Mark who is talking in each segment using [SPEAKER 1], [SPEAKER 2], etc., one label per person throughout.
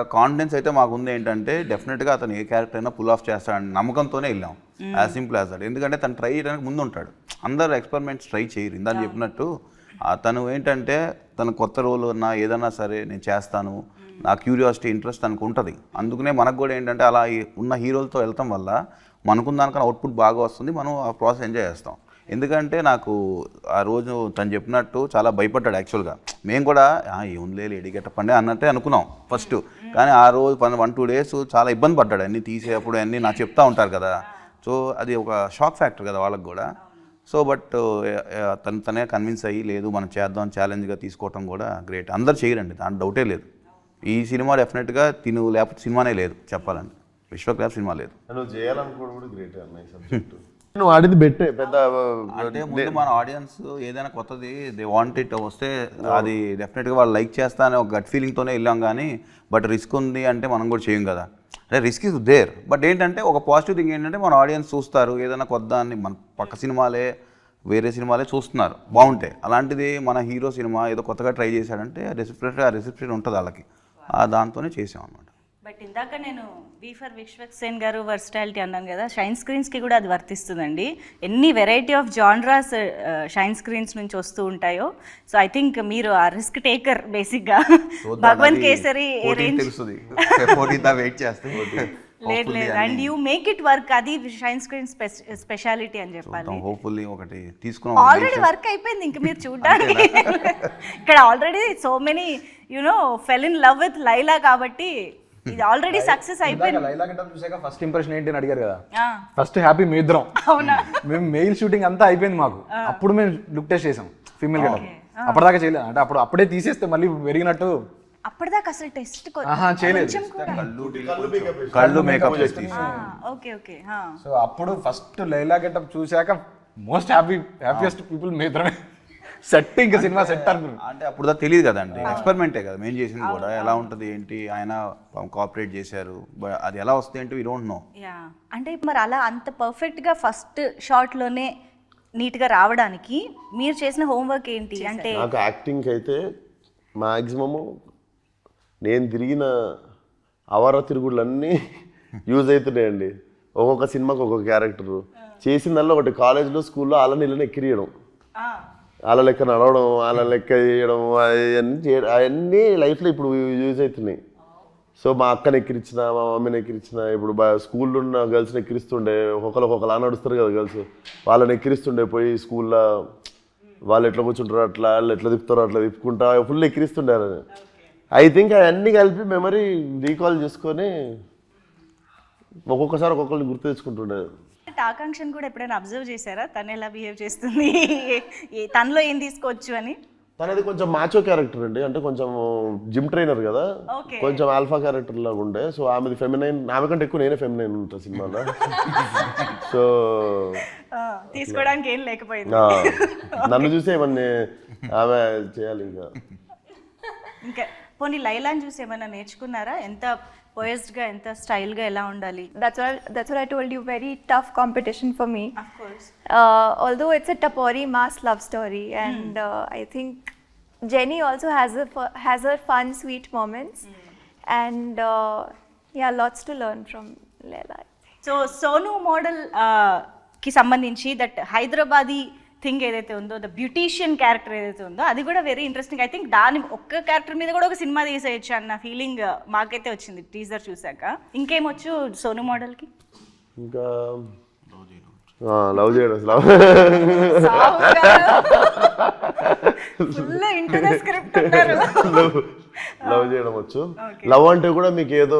[SPEAKER 1] ఒక కాన్ఫిడెన్స్ అయితే మాకు ఉంది ఏంటంటే డెఫినెట్గా అతను ఏ క్యారెక్టర్ అయినా పుల్ ఆఫ్ చేస్తాడని నమ్మకంతోనే వెళ్ళాం. యాజ్ సింపుల్ యాజ్ దట్ ఎందుకంటే తను ట్రై చేయడానికి ముందు ఉంటాడు అందరు ఎక్స్పెరిమెంట్స్ ట్రై చేయరు. ఇందాక చెప్పినట్టు తను ఏంటంటే తన కొత్త రోల్ ఉన్నా ఏదైనా సరే నేను చేస్తాను. నా క్యూరియాసిటీ ఇంట్రెస్ట్ తనకు ఉంటుంది. అందుకనే మనకు కూడా ఏంటంటే అలా ఉన్న హీరోలతో వెళ్తాం వల్ల మనకున్న దానికన్నా అవుట్పుట్ బాగా వస్తుంది. మనం ఆ ప్రాసెస్ ఎంజాయ్ చేస్తాం. ఎందుకంటే నాకు ఆ రోజు తను చెప్పినట్టు చాలా భయపడ్డాడు యాక్చువల్గా. మేము కూడా "ఆ, ఏముందిలే లేడీ గెట్టపండి అన్నట్టే అనుకున్నాం ఫస్ట్. కానీ ఆ రోజు పని వన్ టూ డేస్ చాలా ఇబ్బంది పడ్డాడు. అన్నీ తీసేటప్పుడు అన్నీ నాకు చెప్తా ఉంటారు కదా. సో అది ఒక షాక్ ఫ్యాక్టర్ కదా వాళ్ళకి కూడా. సో బట్ తను తనే కన్విన్స్ అయ్యి లేదు మనం చేద్దాం ఛాలెంజ్గా తీసుకోవటం కూడా గ్రేట్. అందరు చేయరండి దాని డౌటే లేదు. ఈ సినిమా డెఫినెట్గా తిను లేకపోతే సినిమానే లేదు చెప్పాలంటే. విశ్వక్లాప్ సినిమా లేదు.
[SPEAKER 2] నువ్వు చేయాలనుకోవడం కూడా గ్రేట్ అన్న ఈ నువ్వు ఆడింది బెట్టే పెద్ద
[SPEAKER 1] అంటే ముందు మన ఆడియన్స్ ఏదైనా కొత్తది దే వాంట్ ఇట్ వస్తే అది డెఫినెట్గా వాళ్ళు లైక్ చేస్తా అనే ఒక గట్ ఫీలింగ్తోనే వెళ్ళాం కానీ బట్ రిస్క్ ఉంది అంటే మనం కూడా చేయం కదా. అంటే రిస్క్ ఇస్ దేర్ బట్ ఏంటంటే ఒక పాజిటివ్ థింగ్ ఏంటంటే మన ఆడియన్స్ చూస్తారు ఏదైనా కొత్త అని మన పక్క సినిమాలే వేరే సినిమాలే చూస్తున్నారు బాగుంటాయి అలాంటిది మన హీరో సినిమా ఏదో కొత్తగా ట్రై చేశాడంటే రెసిప్రెట్ ఆ రెసిప్రెట్ ఉంటుంది వాళ్ళకి. ఆ దాంతోనే చేసాం అనమాట
[SPEAKER 3] బట్ ఇందాక నేను వి ఫర్ విశ్వక్ సేన్ గారు వర్స్టాలిటీ అన్నాను కదా షైన్ స్క్రీన్స్కి కూడా అది వర్తిస్తుందండి. ఎన్ని variety of genres shine screens నుంచి వస్తూ ఉంటాయో. సో ఐ థింక్ మీరు ఆ రిస్క్ టేకర్ బేసిక్గా. భగవంత్ కేసరి
[SPEAKER 1] వెయిట్ చేస్తే
[SPEAKER 3] లేదు లేదు. And you make it work అది షైన్ స్క్రీన్ స్పెషాలిటీ అని చెప్పాలి.
[SPEAKER 1] హోప్ఫుల్లీ ఒకటి తీసుకున్నాం.
[SPEAKER 3] ఆల్రెడీ వర్క్ అయిపోయింది ఇంక మీరు చూడడానికి. ఇక్కడ already so many you know fell in love with Laila కాబట్టి ఇది ఆల్రెడీ సక్సెస్ అయిపోయింది.
[SPEAKER 4] లైలా గెటప్ చూసాక ఫస్ట్ ఇంప్రెషన్ ఏంటి అని అడిగారు కదా?
[SPEAKER 3] ఆ,
[SPEAKER 4] ఫస్ట్ హ్యాపీ మీ ఇద్దరం.
[SPEAKER 3] అవునా?
[SPEAKER 4] మేము మెయిల్ షూటింగ్ అంతా అయిపోయింది మాకు. అప్పుడు మేము లుక్ టెస్ట్ చేసాం ఫీమేల్ గెటప్. అప్పటిదాకా చేయలేదు. అంటే అప్పుడు అప్పుడే తీసేస్తే మళ్ళీ పెరిగినట్టు
[SPEAKER 3] అప్పటిదాకా అసలు టెస్ట్
[SPEAKER 4] చేయలేదు.
[SPEAKER 1] కళ్ళు మేకప్ చేసి.
[SPEAKER 3] ఓకే ఓకే
[SPEAKER 4] సో అప్పుడు ఫస్ట్ లైలా గెటప్ చూసాక మోస్ట్ హ్యాపీ హ్యాపీయెస్ట్ పీపుల్ మీ ఇద్దరమే. సెట్ ఇంకా సినిమా సెట్ అనుకున్నాం
[SPEAKER 1] అంటే అప్పుడు దాకా తెలియదు కదండి. ఎక్స్పెరిమెంటే కదా మేము చేసింది కూడా. ఎలా ఉంటుంది ఏంటి ఆయన కోఆపరేట్ చేశారు అది ఎలా వస్తుంది ఏంటి వీ డోంట్ నో
[SPEAKER 3] యా. అంటే మరి అలా అంత పర్ఫెక్ట్గా ఫస్ట్ షాట్లోనే నీట్గా రావడానికి మీరు చేసిన హోంవర్క్ ఏంటి? అంటే
[SPEAKER 2] నాకు యాక్టింగ్కి అయితే మ్యాక్సిమము నేను తిరిగిన అవర తిరుగుళ్ళన్నీ యూజ్ అవుతున్నాయండి ఒక్కొక్క సినిమాకి ఒక్కొక్క క్యారెక్టర్ చేసిందల్లా ఒకటి కాలేజ్లో స్కూల్లో అలా నీళ్ళని ఎక్కిరియడం వాళ్ళ లెక్క నడవడం వాళ్ళ లెక్క చేయడం అవన్నీ చేయడం అవన్నీ లైఫ్లో ఇప్పుడు యూజ్ అవుతున్నాయి సో మా అక్కని ఎక్కిరించిన మా మమ్మీని ఎక్కిరించిన ఇప్పుడు స్కూల్లో ఉన్న గర్ల్స్ని ఎక్కిరిస్తుండే ఒక్కొక్కరు ఒక్కొక్కలా నడుస్తారు కదా గర్ల్స్. వాళ్ళని ఎక్కిరిస్తుండే పోయి స్కూల్లో వాళ్ళు ఎట్లా కూర్చుంటారు అట్లా వాళ్ళు ఎట్లా తిప్పుతారో అట్లా తిప్పుకుంటా ఫుల్ ఎక్కిరిస్తుండే ఐ థింక్ అవన్నీ కలిపి మెమరీ రీకాల్ చేసుకొని ఒక్కొక్కసారి ఒక్కొక్కరిని గుర్తు తెచ్చుకుంటుండే.
[SPEAKER 3] ఆకాంక్షను కూడా ఎప్పుడైనా అబ్జర్వ్ చేశారా? తను ఎలా బిహేవ్ చేస్తుంది? తనలో ఏం తీసుకోవచ్చు అని?
[SPEAKER 2] తనది కొంచెం మాచో క్యారెక్టర్ అండి. అంటే కొంచెం జిమ్ ట్రైనర్ కదా. కొంచెం ఆల్ఫా క్యారెక్టర్ లాగా ఉండే. సో ఆమెది ఫెమినైన్ ఆమె కంటే ఎక్కువ నేనే ఫెమినైన్ ఉంటా సినిమాలో. సో
[SPEAKER 3] తీసుకోవడానికి ఏం లేకపోయింది.
[SPEAKER 2] నన్ను చూసి ఏమన్నా ఆమె చేయాలి ఇంకా.
[SPEAKER 3] ఇంకా పోనీ లైలాని చూసి ఏమైనా నేర్చుకున్నారా ఎంత పోయస్డ్గా ఎంత స్టైల్గా ఎలా ఉండాలి
[SPEAKER 5] That's what that's what I told you. Very tough competition for me.
[SPEAKER 3] Of course
[SPEAKER 5] Uh, although it's a Tapori mass love story, and uh, I think Jenny also has a fu- has her fun, sweet moments, and uh, yeah, lots to learn from Leila.
[SPEAKER 3] So Sonu model కి సంబంధించి that Hyderabadi thing ఏదైతే ఉందో the beautician character ఏదైతే ఉందో అది కూడా very interesting I think దాని ఒక్క క్యారెక్టర్ మీద కూడా ఒక సినిమా తీసేయచ్చు అన్న ఫీలింగ్ మాకైతే వచ్చింది టీజర్ చూసాక ఇంకేమొచ్చు సోను మోడల్కి?
[SPEAKER 2] ఇంకా లవ్ చేయడం లవ్ లవ్ చేయడం వచ్చు. లవ్ అంటే కూడా మీకు ఏదో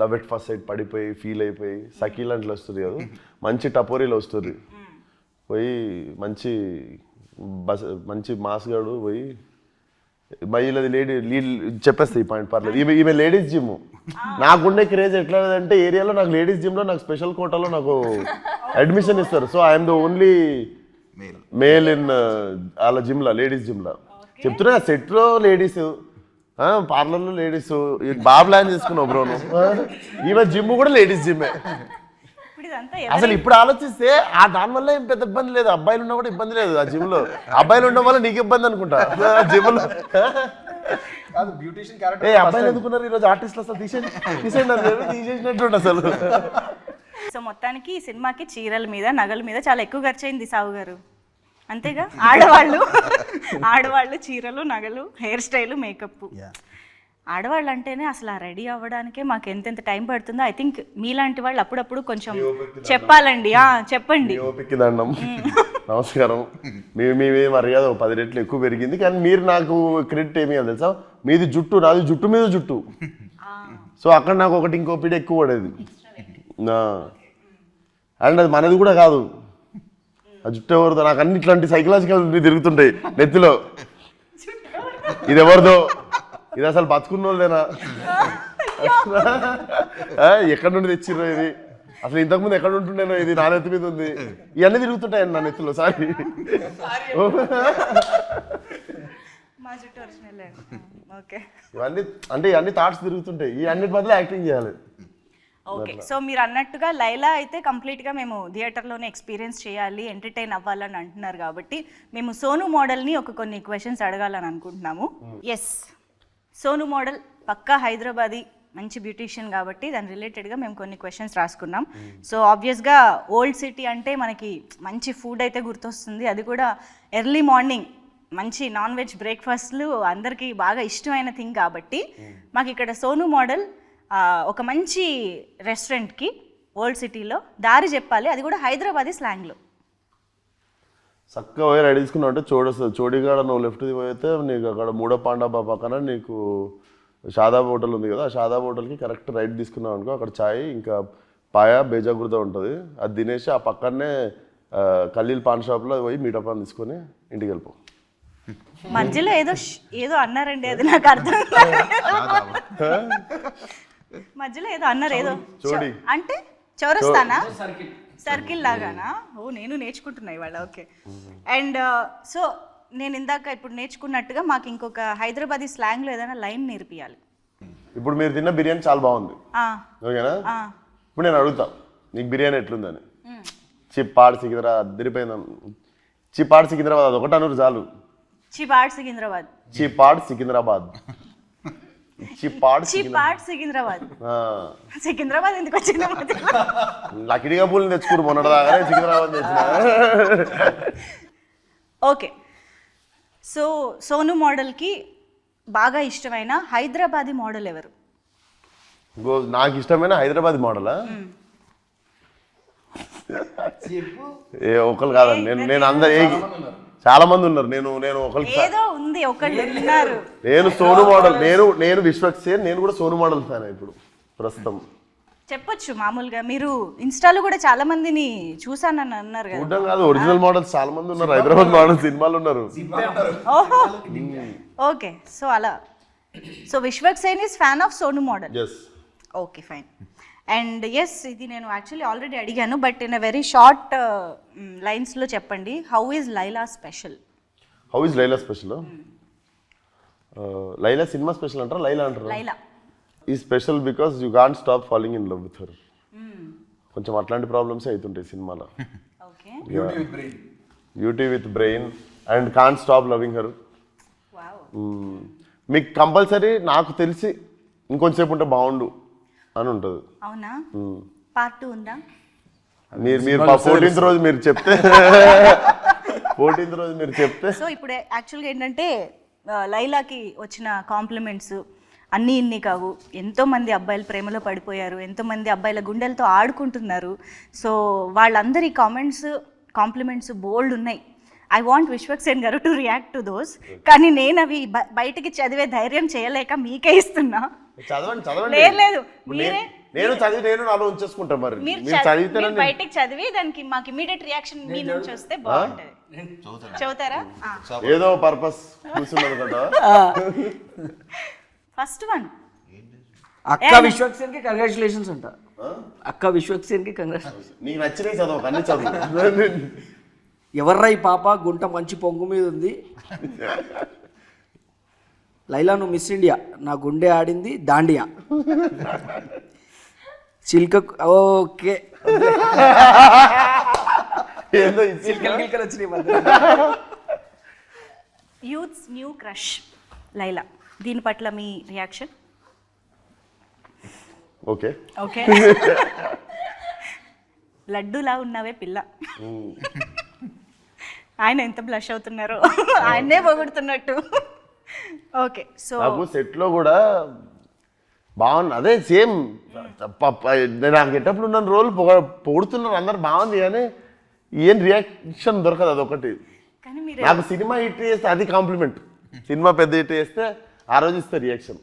[SPEAKER 2] లవ్ ఎట్ ఫస్ట్ సైడ్ పడిపోయి ఫీల్ అయిపోయి సకీల్ అంటే వస్తుంది కదా. మంచి టపోరీలో వస్తుంది. పోయి మంచి బస్ మంచి మాస్ గాడు పోయి మహిళది లేడీ లీడ్ చెప్పేస్తా ఈ పాయింట్ పర్లేదు. ఈమె ఈమె లేడీస్ జిమ్. నాకుండే క్రేజ్ ఎట్లా అంటే ఏరియాలో నాకు లేడీస్ జిమ్లో నాకు స్పెషల్ కోటాలో నాకు అడ్మిషన్ ఇస్తారు. So I'm the only male in వాళ్ళ జిమ్లో లేడీస్ జిమ్లో. చెప్తున్నా సెట్లో లేడీస్ పార్లర్లో లేడీస్ బాగా ప్లాన్ చేసుకున్నావు బ్రో నువ్వు. ఈమె జిమ్ కూడా లేడీస్ జిమ్మే.
[SPEAKER 3] ఇదంతా
[SPEAKER 2] అసలు ఇప్పుడు ఆలోచిస్తే ఆ దాని వల్ల ఏం పెద్ద ఇబ్బంది లేదు? అబ్బాయిలు ఉన్నా కూడా ఇబ్బంది లేదు ఆ జిమ్లో అబ్బాయిలు ఉండడం వల్ల నీకు ఇబ్బంది అనుకుంటా. జిమ్లో
[SPEAKER 4] కాదు బ్యూటిషియన్
[SPEAKER 2] ఏ అబ్బాయిలు ఎందుకున్నారు ఈరోజు? ఆర్టిస్టులు అసలు తీసేయండి. తీసేయండి తీసేసినట్టు అసలు.
[SPEAKER 3] సో మొత్తానికి ఈ సినిమాకి చీరల మీద నగల మీద చాలా ఎక్కువ ఖర్చు అయింది సావు గారు. అంతేగా? ఆడవాళ్ళు. ఆడవాళ్ళు చీరలు నగలు హెయిర్ స్టైల్ మేకప్ ఆడవాళ్ళు అంటేనే అసలు ఆ రెడీ అవ్వడానికే మాకు ఎంతెంత టైం పడుతుందో. ఐ థింక్ మీలాంటి వాళ్ళు అప్పుడప్పుడు కొంచెం చెప్పాలండి. చెప్పండి.
[SPEAKER 2] దండం. నమస్కారం. మీ మీ మీ మర్యాద పది రెట్లు ఎక్కువ పెరిగింది. కానీ మీరు నాకు క్రెడిట్ ఏమి తెలుసా? మీది జుట్టు నాది జుట్టు మీద జుట్టు. సో అక్కడ నాకు ఒకటి ఇంకో పీడ ఎక్కువ పడేది. అండ్ అది మనది కూడా కాదు. ఆ జుట్టు ఎవరిదో. నాకు అన్ని ఇట్లాంటి సైకలాజికల్ తిరుగుతుంటాయి నెత్తిలో. ఇది ఎవరిదో? ఇది అసలు బతుకున్నోళ్ళదేనా ఆ, ఎక్కడి నుండి తెచ్చిర్రో ఇది? అసలు ఇంతకుముందు ఎక్కడ ఉంటుండేనో ఇది? నా నెత్తి మీద ఉంది. ఇవన్నీ తిరుగుతుంటాయండి నా నెత్తిలో సారీ. ఇవన్నీ అంటే ఇవన్నీ థాట్స్ తిరుగుతుంటాయి. ఈ అన్నిటి బదులు యాక్టింగ్ చేయాలి.
[SPEAKER 3] ఓకే. సో మీరు అన్నట్టుగా లైలా అయితే కంప్లీట్గా మేము థియేటర్లోనే ఎక్స్పీరియన్స్ చేయాలి ఎంటర్టైన్ అవ్వాలని అంటున్నారు కాబట్టి మేము సోను మోడల్ని ఒక కొన్ని క్వశ్చన్స్ అడగాలని అనుకుంటున్నాము. ఎస్ సోను మోడల్ పక్కా హైదరాబాదీ మంచి బ్యూటీషియన్ కాబట్టి దాని రిలేటెడ్గా మేము కొన్ని క్వశ్చన్స్ రాసుకున్నాం. సో ఆబ్వియస్గా ఓల్డ్ సిటీ అంటే మనకి మంచి ఫుడ్ అయితే గుర్తొస్తుంది. అది కూడా ఎర్లీ మార్నింగ్ మంచి నాన్ వెజ్ బ్రేక్ఫాస్ట్లు అందరికీ బాగా ఇష్టమైన థింగ్ కాబట్టి మాకు ఇక్కడ సోను మోడల్ ఒక మంచి రెస్టారెంట్కి ఓల్డ్ సిటీలో దారి చెప్పాలి. అది కూడా హైదరాబాదీ స్లాంగ్లో
[SPEAKER 2] చక్కగా పోయి రెడీ తీసుకున్నావు అంటే చూడొస్తుంది. చోడిగాడ నువ్వు లెఫ్ట్ పోయితే నీకు అక్కడ మూడో పాండాబా పక్కన నీకు షాదాబ్ హోటల్ ఉంది కదా ఆ షాదాబ్ హోటల్కి కరెక్ట్ రైట్ తీసుకున్నావు అనుకో అక్కడ చాయ్ ఇంకా పాయ బేజాగుర్ద ఉంటుంది. అది తినేసి ఆ పక్కనే ఆ, ఖలీల్ పాన్ షాప్లో పోయి మీటప్ పాన్ తీసుకొని ఇంటికి వెళ్ళిపో.
[SPEAKER 3] మధ్యలో ఏదో ఏదో అన్నారండి అది నాకు అర్థం. మధ్యలో ఏదో అన్నారు ఏదో అంటే చౌరస్తానా? సర్కిల్. లాగానా ఓ నేను నేర్చుకుంటున్నా ఇవాళ ఓకే. అండ్ సో నేను ఇందాక ఇప్పుడు నేర్చుకున్నట్టుగా మాకు ఇంకొక హైదరాబాదీ స్లాంగ్లో ఏదైనా లైన్ నేర్పియాలి.
[SPEAKER 2] ఇప్పుడు మీరు తిన్న బిర్యానీ చాలా బాగుంది. ఓకేనా? ఇప్పుడు నేను అడుగుతా నీకు బిర్యానీ ఎట్లుందని? చిప్పాడు సికింద్రాబాద్ అద్దరిపోయిందని చిప్పాడు సికింద్రాబాద్ అది ఒకటి అనరు చాలు.
[SPEAKER 3] చిపాడ్ సికింద్రాబాద్.
[SPEAKER 2] చిపాడ్ సికింద్రాబాద్.
[SPEAKER 3] సికింద్రాబాద్. సికింద్రాబాద్ ఎందుకు వచ్చింది
[SPEAKER 2] లకిడిగా పూలు తెచ్చుకోరు మొన్నటిదాకానే సికింద్రాబాద్ తెచ్చిన
[SPEAKER 3] ఓకే సో సోను మోడల్కి బాగా ఇష్టమైన హైదరాబాదీ మోడల్ ఎవరు?
[SPEAKER 2] గో- నాకు ఇష్టమైన హైదరాబాద్ మోడలా ఏ ఒకరు కాదండి. నేను నేను అందరు ఏ చాలా మంది ఉన్నారు. నేను నేను ఒకరికి
[SPEAKER 3] ఏదో ఉంది ఒకళ్ళు ఉన్నారు.
[SPEAKER 2] నేను సోను మోడల్ నేను నేను విశ్వక్సేన్ నేను కూడా సోను మోడల్ ఫ్యాన్ ఇప్పుడు ప్రస్తుతం.
[SPEAKER 3] చెప్పొచ్చు మామూలుగా. మీరు ఇన్స్టాలో కూడా చాలా మందిని చూసానని అన్నారు కదా.
[SPEAKER 2] చూడడం కాదు ఒరిజినల్ మోడల్స్ చాలా మంది ఉన్నారు. హైదరాబాద్ మోడల్ సినిమాలు ఉన్నారు.
[SPEAKER 3] ఓహో. ఓకే సో అలా. So Vishwak Sen is fan of Sonu
[SPEAKER 2] model.
[SPEAKER 3] Okay fine and yes ఇది నేను యాక్చువల్లీ ఆల్రెడీ అడిగాను but in a very short లైన్స్లో చెప్పండి. How is Laila special
[SPEAKER 2] how is Laila special Laila cinema special అంటారా? లైలా అంటారా?
[SPEAKER 3] లైలా
[SPEAKER 2] ఈ special because you can't stop following in love with her కొంచెం అట్లాంటి ప్రాబ్లమ్స్ అవుతుంటాయి సినిమాలో. Okay beauty with brain and can't stop loving
[SPEAKER 3] her
[SPEAKER 2] మీకు compulsory నాకు తెలిసి ఇంకొంచెంసేపు ఉంటే బాగుండు. అని ఉంటుంది
[SPEAKER 3] అవునా పార్ట్ టూ ఉందా?
[SPEAKER 2] మీరు మీరు ఫోర్టీన్త్ రోజు మీరు చెప్తే ఫోర్టీన్త్ రోజు మీరు చెప్తే
[SPEAKER 3] సో ఇప్పుడు యాక్చువల్గా ఏంటంటే లైలాకి వచ్చిన కాంప్లిమెంట్స్ అన్నీ ఇన్ని కావు. ఎంతోమంది అబ్బాయిలు ప్రేమలో పడిపోయారు. ఎంతోమంది అబ్బాయిల గుండెలతో ఆడుకుంటున్నారు. సో వాళ్ళందరి కామెంట్స్ కాంప్లిమెంట్స్ బోల్డ్ ఉన్నాయి. ఐ వాంట్ విశ్వక్సేన్ గారు టు రియాక్ట్ టు దోస్ కానీ నేను అవి బయటికి చదివే ధైర్యం చేయలేక మీకే ఇస్తున్నా.
[SPEAKER 2] చదవండి చదవండి.
[SPEAKER 3] లేదు లేదు. మీరే
[SPEAKER 2] నేను- చదివి నేను నాలో ఉంచేసుకుంటా మరి.
[SPEAKER 3] మీరు
[SPEAKER 2] చదివితే
[SPEAKER 3] బయటికి చదివి దానికి మాకు ఇమీడియట్ రియాక్షన్ మీ నుంచి వస్తే బాగుంటది. చదువుతారా?
[SPEAKER 2] ఏదో పర్పస్ కూర్చున్నది కదా.
[SPEAKER 3] ఫస్ట్ వన్
[SPEAKER 6] అక్క విశ్వక్సేన్కి కంగ్రాచులేషన్స్ అంట. అక్క విశ్వక్సేన్కి కంగ్రాచులేషన్స్
[SPEAKER 2] నీకు నచ్చినవి చదవకు అన్ని చదువు.
[SPEAKER 6] ఎవర్రా ఈ పాప గుంట మంచి పొంగు మీద ఉంది? లైలా నువ్వు మిస్ ఇండియా. నా గుండె ఆడింది dandiya. చిల్క okay.
[SPEAKER 3] Youth's new crush Laila. దీని పట్ల మీ రియాక్షన్?
[SPEAKER 2] ఓకే.
[SPEAKER 3] ఓకే. లడ్డూలా ఉన్నావే పిల్ల. ఆయన ఎంత బ్లష్ అవుతున్నారో. ఆయన్నే పొగుడుతున్నట్టు. ఓకే సో
[SPEAKER 2] నాకు సెట్లో కూడా బాగుంది అదే సేమ్. నేను ఆ గెటప్లు ఉన్న రోల్ పొగ పొగుడుతున్నారు అందరు బాగుంది కానీ ఏం రియాక్షన్ దొరకదు అదొకటి. నాకు సినిమా హిట్ చేస్తే అది కాంప్లిమెంట్ సినిమా పెద్ద హిట్ చేస్తే ఆ రోజు ఇస్తే రియాక్షన్